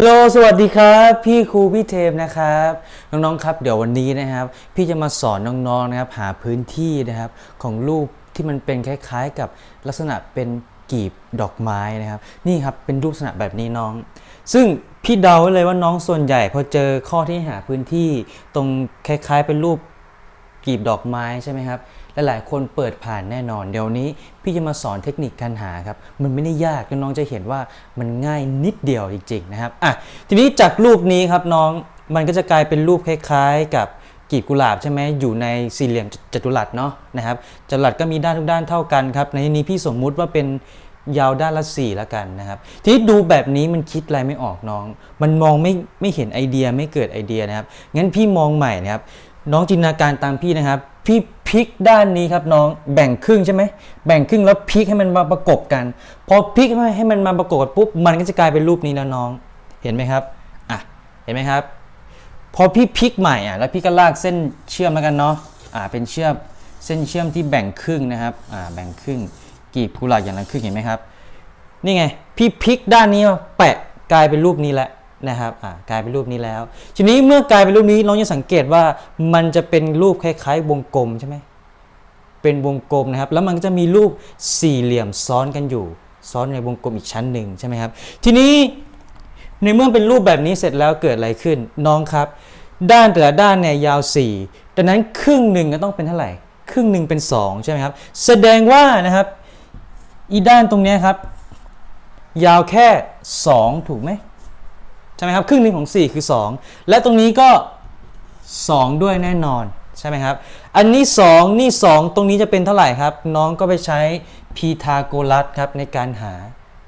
ฮัลโหลสวัสดีครับ พี่ครูพี่เทมนะครับ น้องๆครับ เดี๋ยววันนี้นะครับ พี่จะมาสอนน้องๆนะครับ หาพื้นที่นะครับ ของรูปที่มันเป็นคล้าย ๆ กับลักษณะเป็นกีบดอกไม้นะครับ นี่ครับเป็นรูปลักษณะแบบนี้น้อง ซึ่งพี่เดาไว้เลยว่าน้องส่วนใหญ่พอเจอข้อที่หาพื้นที่ ตรงคล้าย ๆ เป็นรูปกลีบดอกไม้ใช่ไหมครับ หลายๆ คนเปิดผ่านแน่นอน เดี๋ยวนี้พี่จะมาสอนเทคนิคการหาครับ มันไม่ได้ยากน้องจะเห็นว่ามันง่ายนิดเดียวจริงๆนะครับอะทีนี้จากรูปนี้ครับน้องมันก็จะกลายเป็นรูปคล้ายๆ กับกีบกุหลาบใช่ไหมอยู่ในสี่เหลี่ยมจัตุรัสเนาะนะครับจัตุรัสก็มีด้านทุกด้านเท่ากันครับ ในที่นี้พี่สมมุติว่าเป็นยาวด้านละ4แล้วกันนะครับทีนี้ดูแบบนี้มันคิดอะไรไม่ออกน้อง มันมองไม่ไม่เห็นไอเดียไม่เกิดไอเดียนะครับงั้นพี่มองใหม่นะครับ น้องจินตนาการตามพี่นะครับ พี่พลิกด้านนี้ครับน้องแบ่งครึ่งใช่ไหมแบ่งครึ่งแล้วพลิกให้มันมาประกบกัน พอพลิกให้มันมาประกบกันปุ๊บมันก็จะกลายเป็นรูปนี้แล้วน้องเห็นไหมครับอะเห็นไหมครับ พอพี่พลิกใหม่อะแล้วพี่ก็ลากเส้นเชื่อมแล้วกันเนาะอ่าเป็นเชื่อมเส้นเชื่อมที่แบ่งครึ่งนะครับอ่าแบ่งครึ่งกีบกุหลาบอย่างละครึ่งเห็นไหมครับ นี่ไง พี่พลิกด้านนี้มาแปะกลายเป็นรูปนี้แล้ว นะครับกลายเป็นรูปนี้แล้ว ทีนี้เมื่อกลายเป็นรูปนี้น้องจะสังเกตว่ามันจะเป็นรูปคล้าย ๆ วงกลมใช่ไหมเป็นวงกลมนะครับ แล้วมันก็จะมีรูปสี่เหลี่ยมซ้อนกันอยู่ ซ้อนในวงกลมอีกชั้นหนึ่งใช่ไหมครับ ทีนี้ในเมื่อเป็นรูปแบบนี้เสร็จแล้วเกิดอะไรขึ้นน้องครับ ด้านแต่ละด้านเนี่ยยาว4ดังนั้นครึ่งหนึ่งก็ต้องเป็นเท่าไหร่ ครึ่งหนึ่งเป็น 2 ใช่ไหมครับ แสดงว่านะครับอีด้านตรงนี้ครับ ยาวแค่ 2 ถูกไหม ใช่ไหมครับครึ่งหนึ่งของ 4 คือ 2 และตรงนี้ก็ 2 ด้วยแน่นอนใช่ไหมครับอันนี้ 2 นี่ 2 ตรงนี้จะเป็นเท่าไหร่ครับ น้องก็ไปใช้พีทาโกรัสครับในการหา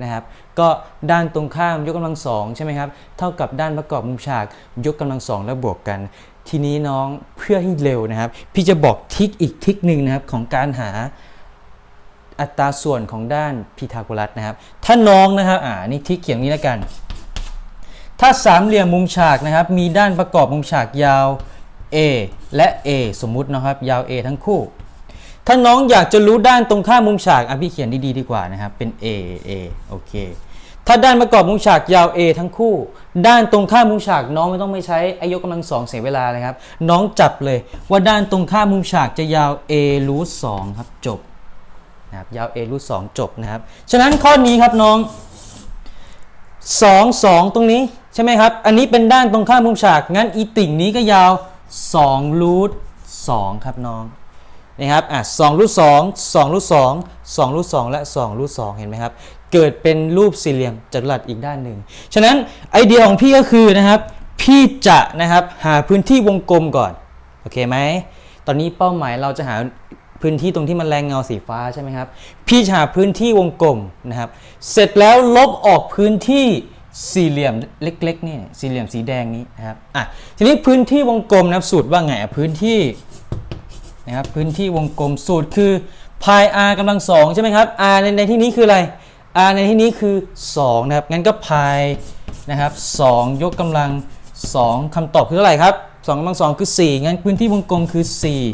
นะครับก็ด้านตรงข้ามยกกำลังสองใช่ไหมครับเท่ากับด้านประกอบมุมฉากยกกำลังสองแล้วบวกกัน ทีนี้น้องเพื่อให้เร็วนะครับ พี่จะบอกทิกอีกทิกหนึ่งนะครับของการหาอัตราส่วนของด้านพีทาโกรัสนะครับ ถ้าน้องนะครับอ่านี่ทิกเขียนนี้แล้วกัน ถ้าสามเหลี่ยมมุมฉากนะครับ มีด้านประกอบมุมฉากยาว A และ A สมมุตินะครับ ยาว A ทั้งคู่ ถ้าน้องอยากจะรู้ด้านตรงข้ามมุมฉากอะพี่เขียนดีๆดีกว่านะครับ เป็น A A โอเค ถ้าด้านประกอบมุมฉากยาว A ทั้งคู่ ด้านตรงข้ามมุมฉากน้องไม่ต้องไม่ใช้อายกกำลังสองเสียเวลาเลยครับ น้องจับเลยว่าด้านตรงข้ามมุมฉากจะยาว A รูทสองครับจบนะครับยาว A รูทสองจบนะครับ ฉะนั้นข้อนี้ครับน้อง 2 2 ตรงนี้ ช่ไหมครับ อันนี้เป็นด้านตรงข้ามมุมฉาก งั้นอีติ่งนี้ก็ยาว2รูท2ครับน้อง นะครับ อะ2รูท2 2รูท2 2รูท2และ2รูท2เห็นไหมครับ เกิดเป็นรูปสี่เหลี่ยมจัตุรัสอีกด้านหนึ่ง ฉะนั้นไอเดียของพี่ก็คือนะครับ พี่จะนะครับหาพื้นที่วงกลมก่อน โอเคไหม ตอนนี้เป้าหมายเราจะหาพื้นที่ตรงที่มันแรงเงาสีฟ้าใช่ไหมครับ พี่จะหาพื้นที่วงกลมนะครับ เสร็จแล้วลบออกพื้นที่ สี่เหลี่ยมเล็กๆนี่สี่เหลี่ยมสีแดงนี้นะครับอะทีนี้พื้นที่วงกลมนะครับสูตรว่าไงพื้นที่นะครับพื้นที่วงกลมสูตรคือพาย r กำลังสองใช่ไหมครับ r ในในที่นี้คืออะไร r ในที่นี้คือ 2 นะครับ งั้นก็พายนะครับ2ยกกำลัง 2คำตอบคือเท่าไหร่ครับ2กำลัง2คือ 4 งั้นพื้นที่วงกลมคือ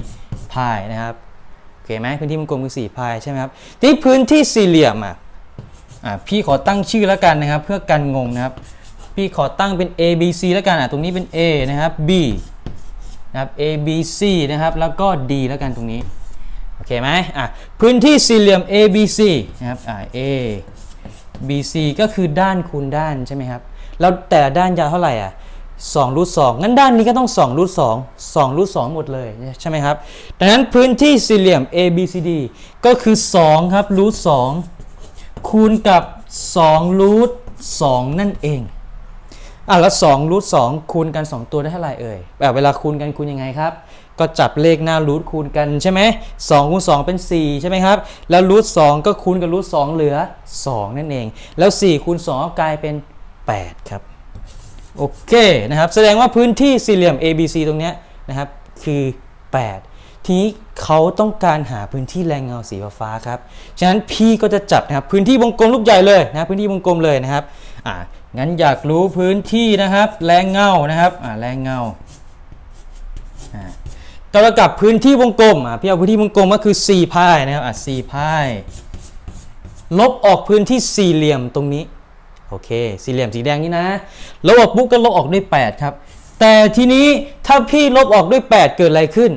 4 พายนะครับโอเคไหมพื้นที่วงกลมคือ 4 พายใช่ไหมครับที่พื้นที่สี่เหลี่ยมอะ พี่ขอตั้งชื่อแล้วกันนะครับ เพื่อกันงงนะครับ พี่ขอตั้งเป็น A B C แล้วกันอะตรงนี้เป็น A นะครับ B นะครับ A B C นะครับแล้วก็ D แล้วกันตรงนี้โอเคไหมอะพื้นที่สี่เหลี่ยม A B C นะครับอ่า A B C ก็คือด้านคูณด้านใช่ไหมครับแล้วแต่ด้านยาวเท่าไหร่อะ2รูท2งั้นด้านนี้ก็ต้อง2รูท2 2รูท2หมดเลยใช่ไหมครับดังนั้นพื้นที่สี่เหลี่ยม A B C D ก็คือ2ครับรูท2 คูณกับ2รูท2นั่นเองอะแล้ว2รูท2คูณกัน 2 ตัวได้เท่าไหร่เอ่ยแบบเวลาคูณกันคูณยังไงครับ ก็จับเลขหน้ารูทคูณกันใช่ไหม2คูณ2เป็น4ใช่ไหมครับ แล้วรูท2ก็คูณกับรูท2เหลือ 2 นั่นเอง แล้ว4คูณ2ก็กลายเป็น 8 ครับ โอเคนะครับ แสดงว่าพื้นที่สี่เหลี่ยม ABC ตรงเนี้ยนะครับคือ 8 ทีนี้เขาต้องการหาพื้นที่แรงเงาสีฟ้าครับ ฉะนั้นพี่ก็จะจับนะครับพื้นที่วงกลมลูกใหญ่เลยนะพื้นที่วงกลมเลยนะครับอ่างั้นอยากรู้พื้นที่นะครับ แรงเงานะครับอ่าแรงเงาอ่าก็แล้วกับพื้นที่วงกลมอ่าพี่เอาพื้นที่วงกลมก็คือ4พายนะครับอ่า4พายลบออกพื้นที่สี่เหลี่ยมตรงนี้โอเค สี่เหลี่ยมสีแดงนี่นะลบออกปุ๊บก็ลบออกด้วย 8 ครับ แต่ทีนี้ถ้าพี่ลบออกด้วย 8 เกิดอะไรขึ้น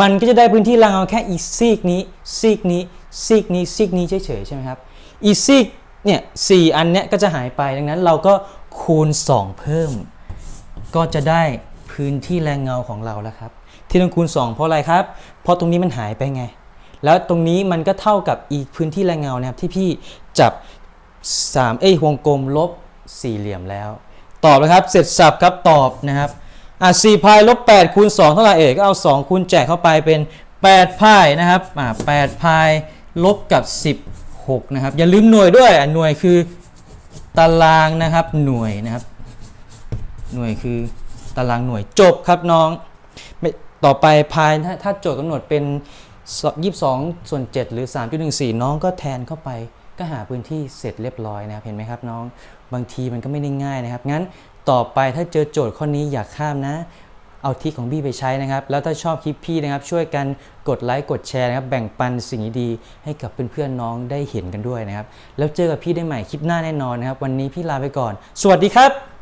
มันก็จะได้พื้นที่รางเงาแค่อีซีกนี้ซีกนี้ซีกนี้ซีกนี้เฉยๆใช่ไหมครับอีซีกเนี่ยสอันเนี้ยก็จะหายไปดังนั้นเราก็คูณ 2 เพิ่ม ก็จะได้พื้นที่แรงเงาของเราแล้วครับ ที่ต้องคูณ 2 เพราะอะไรครับ เพราะตรงนี้มันหายไปไง แล้วตรงนี้มันก็เท่ากับอีกพื้นที่แรงเงานะครับที่พี่จับ3เอ้ยวงกลมลบสี่เหลี่ยมแล้ว ตอบนะครับเสร็จสับครับตอบนะครับ อะ4พายลบ8คูณ2เท่าไหร่เอ่ยก็เอา2คูณแจกเข้าไปเป็น8พายนะครับอะ8พายลบกับ16นะครับ อย่าลืมหน่วยด้วยอะหน่วยคือตารางนะครับหน่วยนะครับ หน่วยคือตารางหน่วยจบครับน้องต่อไปพายถ้าถ้าโจทย์กำหนดเป็น 22 ส่วน 7 หรือ 3.14 น้องก็แทนเข้าไปก็หาพื้นที่เสร็จเรียบร้อยนะครับเห็นไหมครับน้องบางทีมันก็ไม่ได้ง่ายนะครับ งั้น ต่อไปถ้าเจอโจทย์ข้อนี้อย่าข้ามนะ เอาทิของพี่ไปใช้นะครับ แล้วถ้าชอบคลิปพี่นะครับ ช่วยกันกดไลค์กดแชร์นะครับ แบ่งปันสิ่งดีๆให้กับเพื่อนๆน้องได้เห็นกันด้วยนะครับ แล้วเจอกับพี่ได้ใหม่คลิปหน้าแน่นอนนะครับ วันนี้พี่ลาไปก่อน สวัสดีครับ